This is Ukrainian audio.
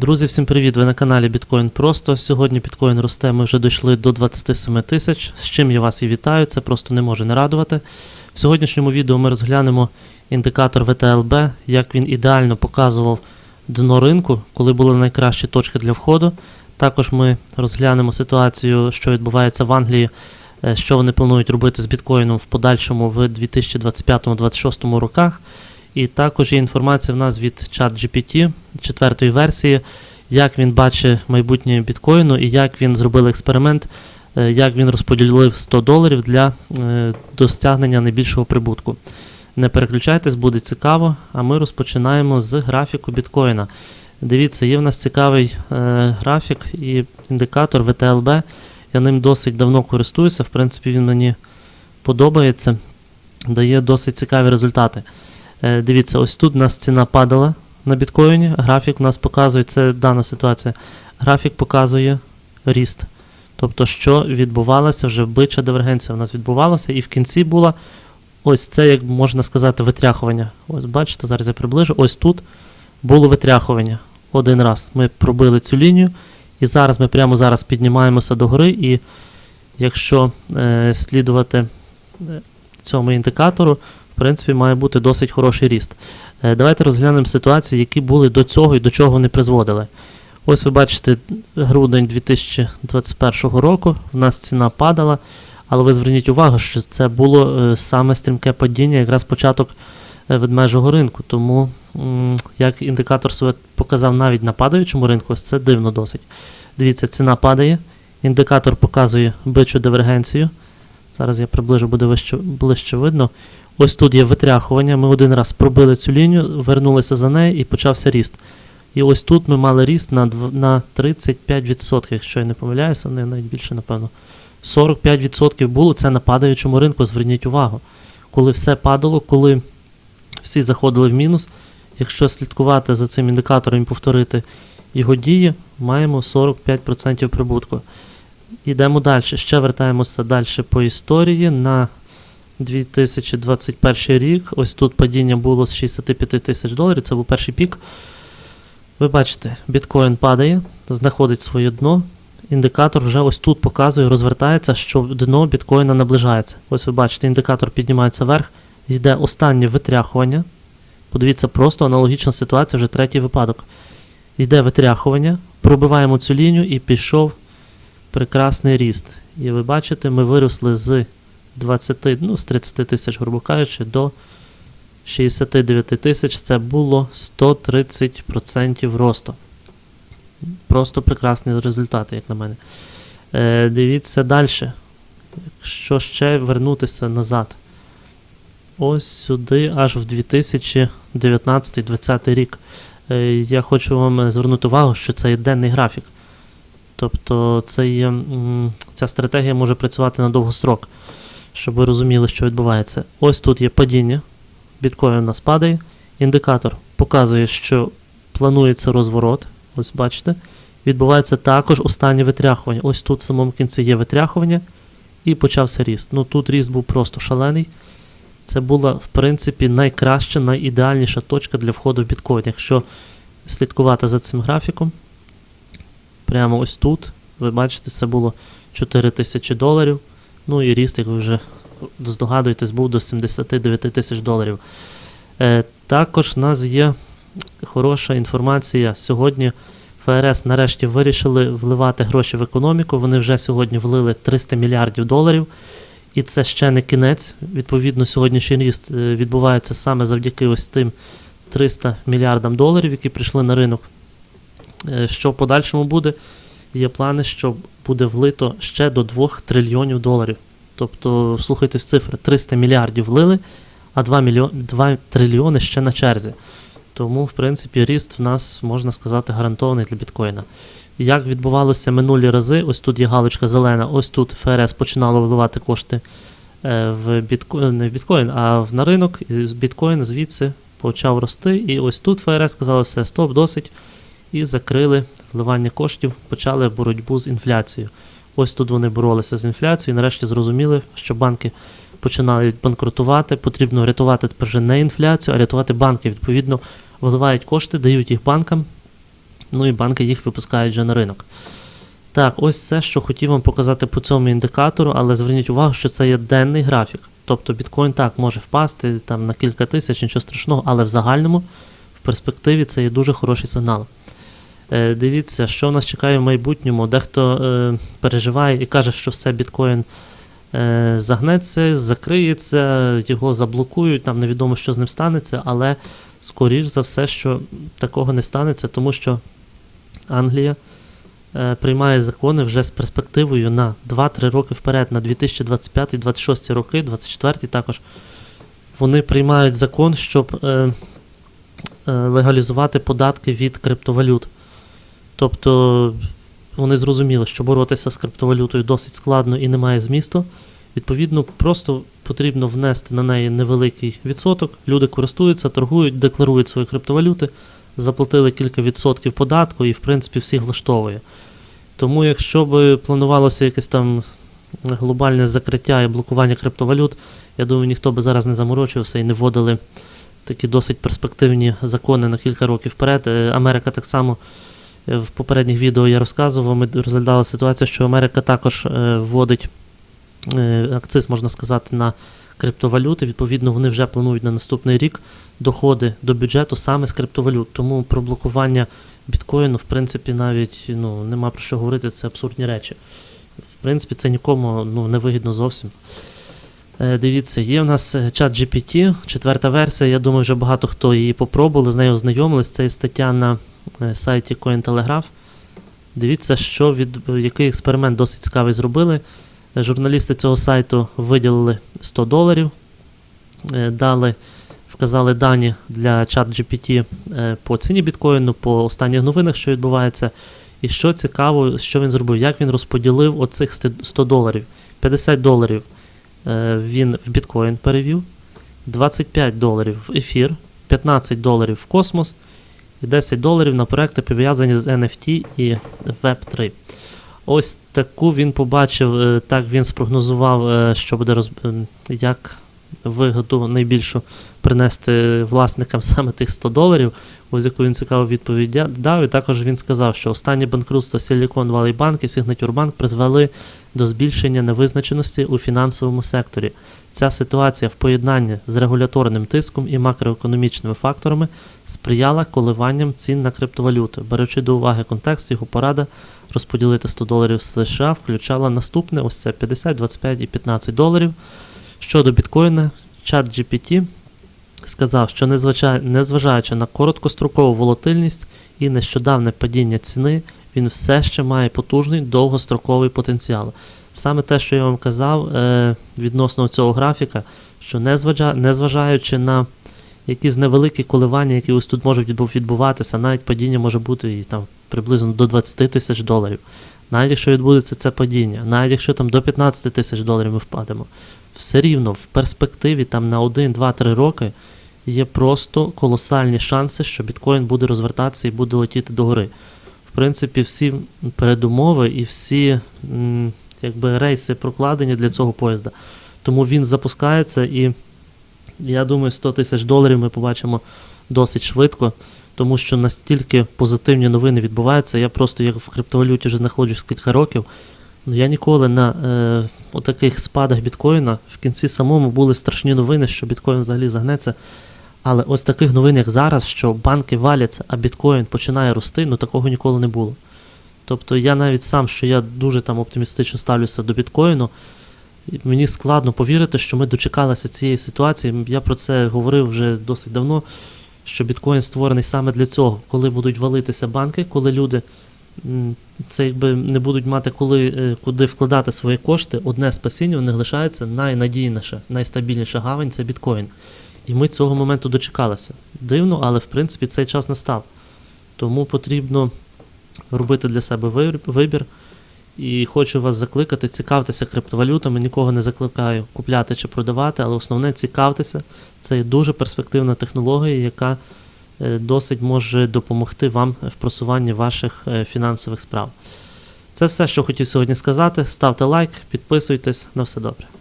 Друзі, всім привіт! Ви на каналі Біткоін Просто. Сьогодні біткоін росте, ми вже дійшли до 27 тисяч. З чим я вас і вітаю, це просто не може не радувати. В сьогоднішньому відео ми розглянемо індикатор ВТЛБ, як він ідеально показував дно ринку, коли були найкращі точки для входу. Також ми розглянемо ситуацію, що відбувається в Англії, е, що вони планують робити з біткоїном в подальшому в 2025-2026 роках. І також є інформація в нас від ChatGPT четвертої версії, як він бачить майбутнє біткоїну і як він зробив експеримент, е, як він розподілив 100 доларів для е, досягнення найбільшого прибутку. Не переключайтесь, буде цікаво. А ми розпочинаємо з графіку біткоїна. Дивіться, є в нас цікавий е, графік і індикатор ВТЛБ. Я ним досить давно користуюся. В принципі, він мені подобається, дає досить цікаві результати. Е, Дивіться, ось тут у нас ціна падала на біткоїні. Графік у нас показує, це дана ситуація. Графік показує ріст. Тобто, що відбувалося, вже бича дивергенція у нас відбувалася, і в кінці була ось це, як можна сказати, витряхування. Ось бачите, зараз я приближу. Ось тут було витряхування. Один раз ми пробили цю лінію, і зараз ми прямо зараз піднімаємося до гори, і якщо е, слідувати е, цьому індикатору, в принципі, має бути досить хороший ріст. Е, Давайте розглянемо ситуації, які були до цього і до чого вони призводили. Ось ви бачите, грудень 2021 року в нас ціна падала, але ви зверніть увагу, що це було е, саме стрімке падіння, якраз початок е, ведмежого ринку. Тому, як індикатор себе показав навіть на падаючому ринку, ось це дивно досить. Дивіться, ціна падає, індикатор показує бичу дивергенцію. Зараз я приближу, буде вище, ближче видно. Ось тут є витряхування. Ми один раз пробили цю лінію, вернулися за нею і почався ріст. І ось тут ми мали ріст на, на 35%, якщо я не помиляюся, не навіть більше, напевно. 45% було це на падаючому ринку, зверніть увагу. Коли все падало, коли всі заходили в мінус, якщо слідкувати за цим індикатором і повторити його дії, маємо 45% прибутку. Йдемо далі. Ще вертаємося далі по історії на 2021 рік. Ось тут падіння було з 65 тисяч доларів, це був перший пік. Ви бачите, біткоін падає, знаходить своє дно. Індикатор вже ось тут показує, розвертається, що дно біткоїна наближається. Ось ви бачите, індикатор піднімається вверх, йде останнє витряхування. Подивіться, просто аналогічна ситуація, вже третій випадок. Йде витряхування, пробиваємо цю лінію і пішов прекрасний ріст. І ви бачите, ми виросли з 20, ну, з 30 тисяч, грубо кажучи, до 69 тисяч. Це було 130% росту. Просто прекрасний результат, як на мене. Е, дивіться далі. Якщо ще вернутися назад. Ось сюди, аж в 2019-2020 рік. Е, я хочу вам звернути увагу, що це є денний графік. Тобто це є, ця стратегія може працювати на довгострок, щоб ви розуміли, що відбувається. Ось тут є падіння, біткоін у нас падає. Індикатор показує, що планується розворот. Ось бачите. Відбувається також останнє витряхування. Ось тут в самому кінці є витряхування і почався ріст. Ну тут ріст був просто шалений. Це була, в принципі, найкраща, найідеальніша точка для входу в біткоін. Якщо слідкувати за цим графіком, прямо ось тут, ви бачите, це було 4 тисячі доларів. Ну і ріст, як ви вже здогадуєтесь, був до 79 тисяч доларів. Е, також в нас є хороша інформація. Сьогодні ФРС нарешті вирішили вливати гроші в економіку. Вони вже сьогодні влили 300 мільярдів доларів. І це ще не кінець. Відповідно, сьогоднішній ріст е, відбувається саме завдяки ось тим 300 мільярдам доларів, які прийшли на ринок. Е, Що в подальшому буде? Є плани, що буде влито ще до 2 трильйонів доларів. Тобто, слухайте цифри, 300 мільярдів влили, а 2, мільйон, 2 трильйони ще на черзі. Тому, в принципі, ріст в нас, можна сказати, гарантований для біткоїна. Як відбувалося минулі рази, ось тут є галочка зелена, ось тут ФРС починало вливати кошти е, в біткоін, не в біткоін, а на ринок, і біткоін звідси почав рости. І ось тут ФРС сказали, все, стоп, досить. І закрили вливання коштів, почали боротьбу з інфляцією. Ось тут вони боролися з інфляцією, і нарешті зрозуміли, що банки починають банкрутувати, потрібно рятувати тепер вже не інфляцію, а рятувати банки. Відповідно, вливають кошти, дають їх банкам. Ну і банки їх випускають вже на ринок. Так, ось це, що хотів вам показати по цьому індикатору, але зверніть увагу, що це є денний графік. Тобто біткоін так може впасти там на кілька тисяч, нічого страшного, але в загальному, в перспективі, це є дуже хороший сигнал. Е, дивіться, що нас чекає в майбутньому. Дехто е, переживає і каже, що все біткоін е, загнеться, закриється, його заблокують, там невідомо, що з ним станеться, але скоріш за все, що такого не станеться, тому що Англія приймає закони вже з перспективою на 2-3 роки вперед, на 2025-2026 роки, 24 також. Вони приймають закон, щоб легалізувати податки від криптовалют. Тобто вони зрозуміли, що боротися з криптовалютою досить складно і немає змісту. Відповідно, просто потрібно внести на неї невеликий відсоток. Люди користуються, торгують, декларують свої криптовалюти, заплатили кілька відсотків податку і, в принципі, всіх влаштовує. Тому, якщо б планувалося якесь там глобальне закриття і блокування криптовалют, я думаю, ніхто би зараз не заморочувався і не вводили такі досить перспективні закони на кілька років вперед. Е, Америка так само в попередніх відео я розказував, ми розглядали ситуацію, що Америка також е, вводить е, акциз, можна сказати, на криптовалюти. Відповідно, вони вже планують на наступний рік доходи до бюджету саме з криптовалют. Тому про блокування біткоїну, в принципі, навіть ну, нема про що говорити, це абсурдні речі. В принципі, це нікому ну, не вигідно зовсім. Е, Дивіться, є в нас е, чат GPT, четверта версія. Я думаю, вже багато хто її попробували, з нею ознайомились. Це є стаття на е, сайті Cointelegraph. Дивіться, що від який експеримент досить цікавий зробили. Журналісти цього сайту виділили 100 доларів, дали, вказали дані для чат GPT по ціні біткоїну, по останніх новинах, що відбувається. І що цікаво, що він зробив, як він розподілив оцих 100 доларів. 50 доларів він в біткоін перевів, 25 доларів в ефір, 15 доларів в космос і 10 доларів на проекти пов'язані з NFT і Web3. Ось таку він побачив, е, так він спрогнозував, е, що буде роз... е, як вигоду найбільшу принести власникам саме тих 100 доларів. Ось яку він цікаву відповідь дав. І також він сказав, що останні банкрутства Silicon Valley Bank і Signature Bank призвели до збільшення невизначеності у фінансовому секторі. Ця ситуація в поєднанні з регуляторним тиском і макроекономічними факторами сприяла коливанням цін на криптовалюту. Беручи до уваги контекст, його порада розподілити 100 доларів США включала наступне: ось це 50, 25 і 15 доларів. Щодо біткоїна, GPT сказав, що незважаючи на короткострокову волатильність і нещодавне падіння ціни, він все ще має потужний довгостроковий потенціал. Саме те, що я вам казав е, відносно цього графіка, що незважаючи на якісь невеликі коливання, які ось тут можуть відбуватися, навіть падіння може бути і там приблизно до 20 тисяч доларів. Навіть якщо відбудеться це падіння, навіть якщо там до 15 тисяч доларів ми впадемо, все рівно в перспективі там на 1, 2, 3 роки є просто колосальні шанси, що біткоін буде розвертатися і буде летіти догори. В принципі, всі передумови і всі якби, рейси прокладені для цього поїзда. Тому він запускається і я думаю, 100 тисяч доларів ми побачимо досить швидко, тому що настільки позитивні новини відбуваються. Я просто як в криптовалюті вже знаходжусь кілька років. Я ніколи на е, отаких спадах біткоїна в кінці самому були страшні новини, що біткоін взагалі загнеться. Але ось таких новин, як зараз, що банки валяться, а біткоін починає рости, ну такого ніколи не було. Тобто я навіть сам, що я дуже там оптимістично ставлюся до біткоїну, мені складно повірити, що ми дочекалися цієї ситуації. Я про це говорив вже досить давно, що біткоін створений саме для цього, коли будуть валитися банки, коли люди це якби не будуть мати коли, е, куди вкладати свої кошти, одне спасіння у них лишається найнадійніше, найстабільніша гавань це біткоін. І ми цього моменту дочекалися. Дивно, але в принципі цей час настав. Тому потрібно робити для себе вибір-. І хочу вас закликати, цікавтеся криптовалютами, нікого не закликаю купляти чи продавати, але основне цікавтеся. Це дуже перспективна технологія, яка досить може допомогти вам в просуванні ваших е, фінансових справ. Це все, що хотів сьогодні сказати. Ставте лайк, підписуйтесь, на все добре.